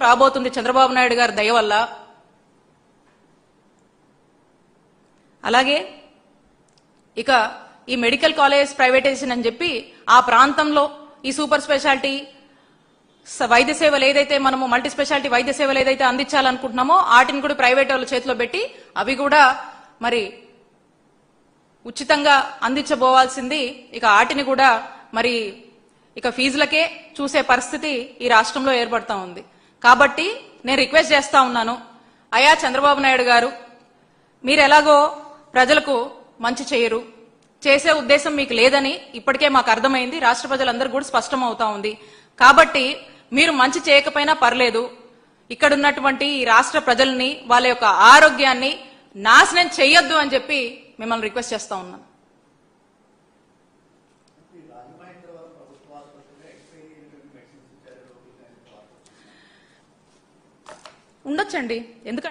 రాబోతుంది చంద్రబాబు నాయుడు గారి దయ వల్ల. అలాగే ఇక ఈ మెడికల్ కాలేజ్ ప్రైవేటైజేషన్ అని చెప్పి ఆ ప్రాంతంలో ఈ సూపర్ స్పెషాలిటీ స- వైద్య సేవలు ఏదైతే మనము మల్టీ స్పెషాలిటీ వైద్య సేవలు ఏదైతే అందించాలనుకుంటున్నామో వాటిని కూడా ప్రైవేట్ వాళ్ళ చేతిలో పెట్టి అవి కూడా మరి ఉచితంగా అందించబోవాల్సింది. ఇక వాటిని కూడా మరి ఇక ఫీజులకే చూసే పరిస్థితి ఈ రాష్ట్రంలో ఏర్పడతా ఉంది. కాబట్టి నేను రిక్వెస్ట్ చేస్తా ఉన్నాను. అయా చంద్రబాబు నాయుడు గారు మీరు ఎలాగో ప్రజలకు మంచి చేయరు. చేసే ఉద్దేశం మీకు లేదని ఇప్పటికే మాకు అర్థమైంది. రాష్ట్ర ప్రజలందరూ కూడా స్పష్టం అవుతా ఉంది. కాబట్టి మీరు మంచి చేయకపోయినా పర్లేదు. ఇక్కడ ఉన్నటువంటి ఈ రాష్ట్ర ప్రజల్ని వాళ్ళ యొక్క ఆరోగ్యాన్ని నాశనం చేయొద్దు అని చెప్పి మిమ్మల్ని రిక్వెస్ట్ చేస్తా ఉన్నాను. ఉండొచ్చండి. ఎందుకంటే